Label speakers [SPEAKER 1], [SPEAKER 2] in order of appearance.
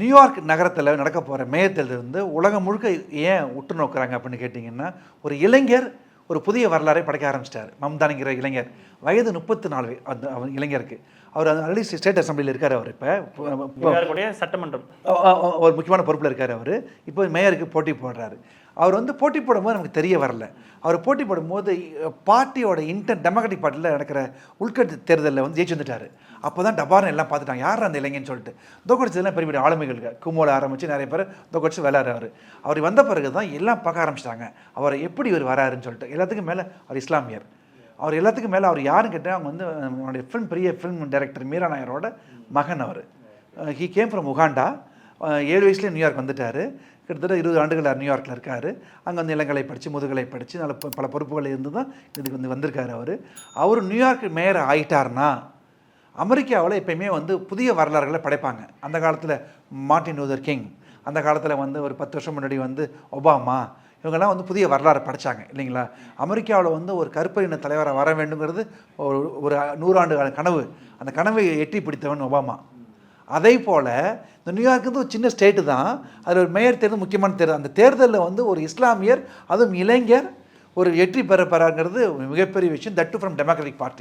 [SPEAKER 1] New York நகரத்தில் நடக்க போகிற மேயர் தேர்தல் வந்து உலகம் முழுக்க ஏன் உற்று நோக்குறாங்க அப்படின்னு கேட்டிங்கன்னா ஒரு இளைஞர் ஒரு புதிய வரலாறை படைக்க ஆரம்பிச்சிட்டார். மம்தானிங்கிற இளைஞர். வயது முப்பத்தி நாலு அந்த அவர் இளைஞருக்கு. அவர் ஆல்ரெடி ஸ்டேட் அசம்பிளியில் இருக்கார் அவர் இப்போ.
[SPEAKER 2] சட்டமன்றம்.
[SPEAKER 1] ஒரு முக்கியமான பொறுப்பில் இருக்கார் அவர். இப்போ மேயருக்கு போட்டி போடுறாரு. அவர் வந்து போட்டி போடும்போது நமக்கு தெரிய வரல. அவர் போட்டி போடும்போது பார்ட்டியோட இன்டர் டெமோக்ராட்டிக் பார்ட்டியில் நடக்கிற உள்கட்சி தேர்தலில் வந்து ஜெயிச்சு வந்துட்டார். அப்போ தான் டபார்னு எல்லாம் பார்த்துட்டாங்க. யார் அந்த இளைஞன்னு சொல்லிட்டு. தோக்கடிச்சதுலாம் பெரிய பெரிய ஆளுமைகள். கும்போல ஆரம்பித்து நிறைய பேர் தோக்கடிச்சு விளையாடுறாரு. அவர் வந்த பிறகு தான் எல்லாம் பார்க்க ஆரம்பிச்சிட்டாங்க. அவர் எப்படி இவர் வராருன்னு சொல்லிட்டு. எல்லாத்துக்கும் மேலே அவர் இஸ்லாமியர். அவர் எல்லாத்துக்கும் மேலே அவர் யாருன்னு கேட்டால் அவங்க வந்து அவனுடைய ஃபிலிம் பெரிய ஃபிலிம் டைரக்டர் மீரா நாயரோட மகன் அவர். ஹீ கேம் ஃப்ரம் உகாண்டா ஏழு வயசுலேயே நியூயார்க் வந்துட்டார். கிட்டத்தட்ட இருபது ஆண்டுகள் நியூயார்க்கில் இருக்கார். அங்கே வந்து இளங்கலை படித்து முதுகலை படித்து நல்ல பல பொறுப்புகள் இருந்து தான் இதுக்கு வந்து வந்திருக்காரு அவர். அவர் நியூயார்க் மேயர் ஆகிட்டார்னா அமெரிக்காவில் எப்பயுமே வந்து புதிய வரலாறுகளை படைப்பாங்க. அந்த காலத்தில் மார்ட்டின் லூதர் கிங் அந்த காலத்தில் வந்து ஒரு பத்து வருஷம் முன்னாடி வந்து ஒபாமா இவங்கெல்லாம் வந்து புதிய வரலாறு படைத்தாங்க இல்லைங்களா? அமெரிக்காவில் வந்து ஒரு கருப்பரின தலைவராக வர வேண்டுங்கிறது ஒரு ஒரு நூறாண்டு கால கனவு. அந்த கனவை எட்டி பிடித்தவன் ஒபாமா. அதே போல் இந்த நியூயார்க் வந்து ஒரு சின்ன ஸ்டேட்டு தான். அதில் ஒரு மேயர் தேர்தல் முக்கியமான தேர்தல். அந்த தேர்தலில் வந்து ஒரு இஸ்லாமியர் அதுவும் இளைஞர் ஒரு வெற்றி பெற பெறாங்கிறது மிகப்பெரிய விஷயம். தட்டு ஃப்ரம் டெமோக்ராட்டிக் பார்ட்டி